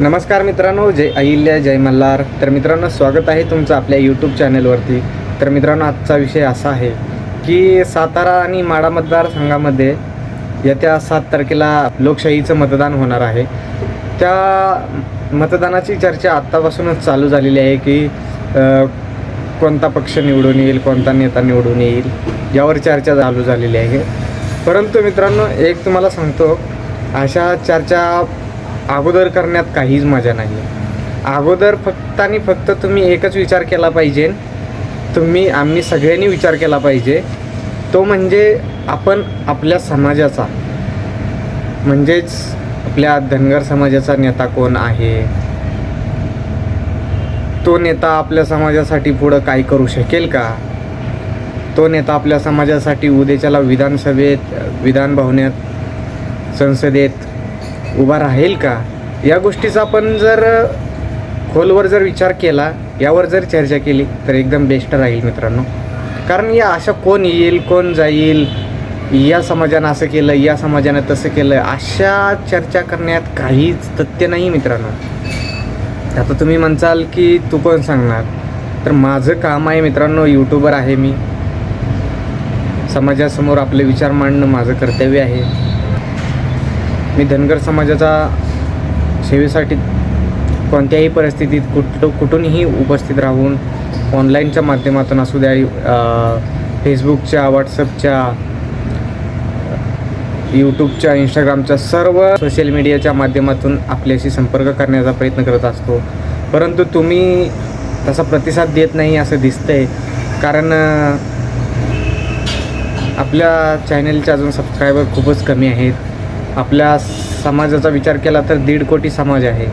नमस्कार मित्रांनो जय अहिल्या जय मल्हार. तर मित्रांनो स्वागत आहे तुमचं आपल्या यूट्यूब चॅनलवरती तर मित्रांनो आजचा विषय असा आहे की सातारा आणि माडा मतदारसंघामध्ये येत्या सात तारखेला लोकशाहीचं मतदान होणार आहे. त्या मतदानाची चर्चा आत्तापासूनच चालू झालेली आहे की कोणता पक्ष निवडून येईल कोणता नेता निवडून येईल यावर चर्चा चालू झालेली आहे. परंतु मित्रांनो एक तुम्हाला सांगतो अशा चर्चा अगोदर करण्यात काहीच मजा नाही. अगोदर फक्त आणि फक्त तुम्ही एकच विचार केला पाहिजे. तुम्ही आम्ही सगळ्यांनी विचार केला पाहिजे. तो म्हणजे आपण आपल्या समाजाचा. म्हणजेच आपल्या धनगर समाजाचा नेता कोण आहे? तो नेता आपल्या समाजासाठी पुढं काय करू शकेल का? तो नेता आपल्या समाजासाठी उद्याच्याला विधानसभेत विधान भवनात संसदेत उभा राहील का? या गोष्टीचा आपण जर खोलवर जर विचार केला यावर जर चर्चा केली तर एकदम बेस्ट राहील मित्रांनो. कारण या अशा कोण येईल कोण जाईल या समाजानं असं केलं या समाजानं तसं केलं अशा चर्चा करण्यात काहीच तथ्य नाही मित्रांनो. आता तुम्ही म्हणसाल की तू कोण सांगणार तर माझं काम आहे मित्रांनो यूट्यूबर आहे मी. समाजासमोर आपले विचार मांडणं माझं कर्तव्य आहे. मी धनगर समाजाचा सेवेसाठी कोणत्याही परिस्थितीत कुठ कुठूनही उपस्थित राहून ऑनलाईनच्या माध्यमातून असू द्या फेसबुकच्या व्हॉट्सअपच्या यूट्यूबच्या इंस्टाग्रामच्या सर्व सोशल मीडियाच्या माध्यमातून आपल्याशी संपर्क करण्याचा प्रयत्न करत असतो. परंतु तुम्ही तसा प्रतिसाद देत नाही असं दिसतंय. कारण आपल्या चॅनलचे अजून सबस्क्रायबर खूपच कमी आहेत. आपल्या समाजाचा विचार केला तर दीड कोटी समाज आहे.